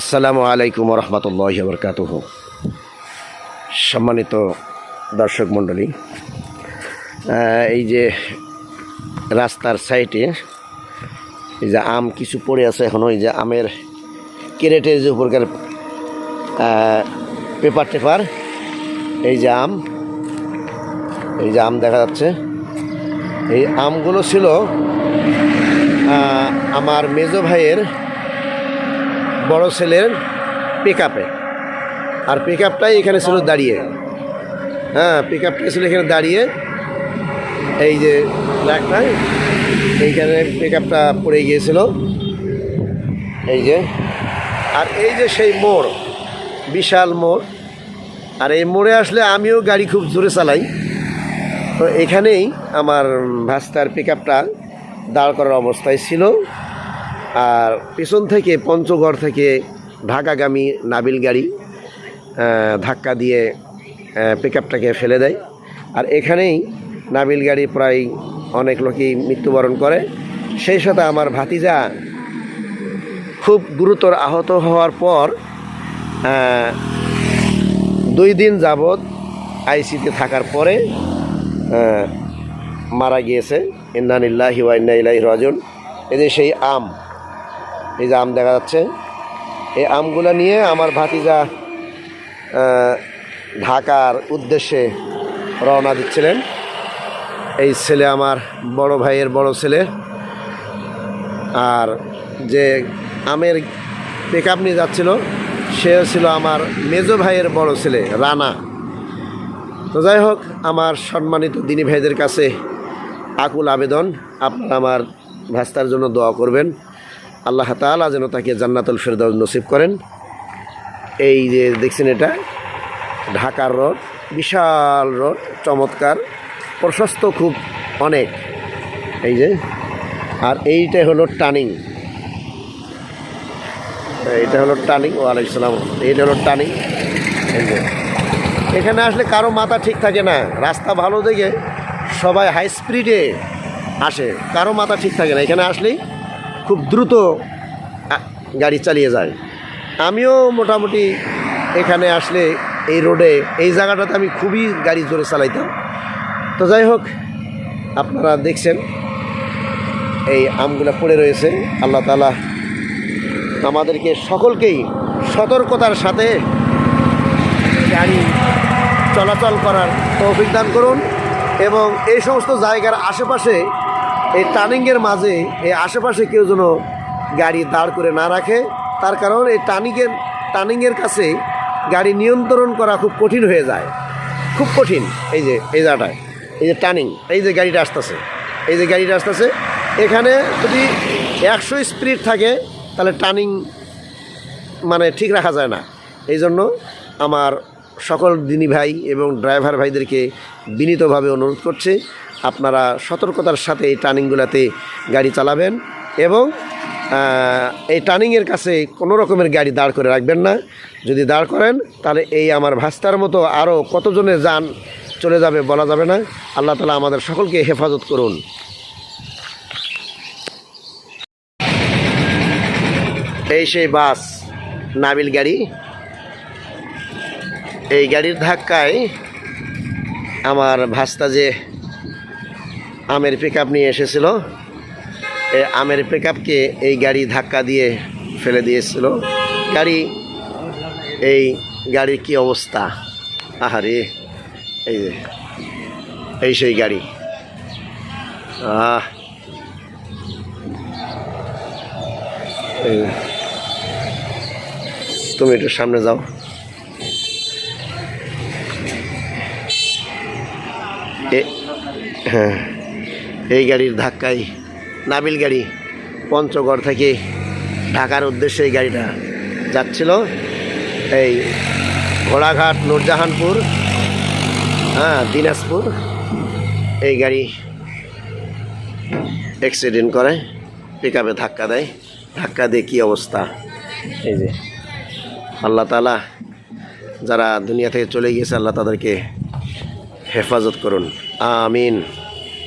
আসসালামু আলাইকুম রহমতুল্লাহ বরকাতুহ সম্মানিত দর্শক মণ্ডলী এই যে রাস্তার সাইডে এই যে আম কিছু পড়ে আছে এখনও, এই যে আমের কেরেটের যে উপরকার পেপার টেপার, এই যে আম, এই যে আম দেখা যাচ্ছে। এই আমগুলো ছিল আমার মেজো ভাইয়ের বড় ছেলের পিক আপে আর পিক আপটাই এখানে ছিল দাঁড়িয়ে। হ্যাঁ পিক ছিল এখানে দাঁড়িয়ে। এই যে ব্ল্যাকটাই এইখানে পিক আপটা পড়ে গিয়েছিল। এই যে, আর এই যে সেই মোড়, বিশাল মোড়। আর এই মোড়ে আসলে আমিও গাড়ি খুব জোরে চালাই। তো এখানেই আমার ভাস্তার পিক আপটা দাঁড় করার অবস্থায় ছিল। আর পেছন থেকে পঞ্চগড় থেকে ঢাকাগামী নাবিল গাড়ি ধাক্কা দিয়ে পিক আপটাকে ফেলে দেয়। আর এখানেই নাবিল গাড়ি প্রায় অনেক লোকই মৃত্যুবরণ করে। সেই সাথে আমার ভাতিজা খুব গুরুতর আহত হওয়ার পর দুই দিন যাবৎ আইসিতে থাকার পরে মারা গিয়েছে। ইন্দানিল্লাহি ওয়া ইন্না ইলাইহি রাজিউন। এই যে সেই আম। এই যে আম দেখা যাচ্ছে। এই আমগুলো নিয়ে আমার ভাতিজা ঢাকার উদ্দেশ্যে রওনা দিচ্ছিলেন। এই ছেলে আমার বড় ভাইয়ের বড় ছেলে। আর যে আমের পিক আপ নিয়ে যাচ্ছিল সে ছিল আমার মেজো ভাইয়ের বড় ছেলে, রানা। তো যাই হোক, আমার সম্মানিত দিনী ভাইদের কাছে আকুল আবেদন। আপনারা আমার ভাস্তার জন্য দোয়া করবেন। আল্লাহ তাআলা যেন তাকে জান্নাতুল ফেরদাউস নসিব করেন। এই যে দেখছেন এটা, ঢাকার রোড, বিশাল রোড, চমৎকার, প্রশস্ত খুব অনেক। এই যে, আর এইটাই হলো টার্নিং এইটা হলো টার্নিং ওয়ালাইকুম সালাম। এইটা হলো টার্নিং এই যে, এখানে আসলে কারও মাথা ঠিক থাকে না, রাস্তা ভালো দেখে সবাই হাই স্পিডে আসে, কারও মাথা ঠিক থাকে না। এখানে আসলেই খুব দ্রুত গাড়ি চালিয়ে যায়। আমিও মোটামুটি এখানে আসলে এই রোডে, এই জায়গাটাতে আমি খুবই গাড়ি জোরে চালাইতাম। তো যাই হোক, আপনারা দেখছেন, এই আমগুলো পড়ে রয়েছে। আল্লাহ তালা আমাদেরকে সকলকেই সতর্কতার সাথে গাড়ি চলাচল করার তৌফিক দান করুন এবং এই সমস্ত জায়গার আশেপাশে এই টার্নিংয়ের মাঝে এই আশেপাশে কেউ যেন গাড়ি দাঁড় করে না রাখে, তার কারণ এই টার্নিংয়ের টার্নিংয়ের কাছে গাড়ি নিয়ন্ত্রণ করা খুব কঠিন হয়ে যায়। খুব কঠিন এই যে, এই জায়গাটায়। এই যে টার্নিং, এই যে গাড়িটা আসতেছে, এই যে গাড়িটা আসতেছে। এখানে যদি একশো স্পিড থাকে, তাহলে টার্নিং মানে ঠিক রাখা যায় না। এই জন্য আমার সকল দিনী ভাই এবং ড্রাইভার ভাইদেরকে বিনীতভাবে অনুরোধ করছে আপনারা সতর্কতার সাথে এই টার্নিংগুলোতে গাড়ি চালাবেন এবং এই টার্নিংয়ের কাছে কোনো রকমের গাড়ি দাঁড় করে রাখবেন না। যদি দাঁড় করেন, তাহলে এই আমার ভাস্তার মতো আরও কতজনের যান চলে যাবে বলা যাবে না। আল্লাহ তালা আমাদের সকলকে হেফাজত করুন। এই সেই বাস, নাবিল গাড়ি। এই গাড়ির ধাক্কায় আমার ভাস্তা যে আমের পিক আপ নিয়ে এসেছিল। এই আমের পিক আপকে এই গাড়ি ধাক্কা দিয়ে ফেলে দিয়েছিল। গাড়ি, এই গাড়ির কি অবস্থা? আহারে, এই যে, এই সেই গাড়ি। তুমি একটু সামনে যাও। হ্যাঁ। এই গাড়ির ধাক্কায় নাবিল গাড়ি পঞ্চগড় থেকে ঢাকার উদ্দেশ্যে এই গাড়িটা যাচ্ছিল। এই ঘোড়াঘাট, নূরজাহানপুর হ্যাঁ দিনাজপুর। এই গাড়ি অ্যাক্সিডেন্ট করে পিক আপে ধাক্কা দেয়। ধাক্কা দিয়ে কী অবস্থা? এই যে আল্লাহ তালা যারা দুনিয়া থেকে চলে গিয়েছে, আল্লাহ তাদেরকে হেফাজত করুন। আমিন।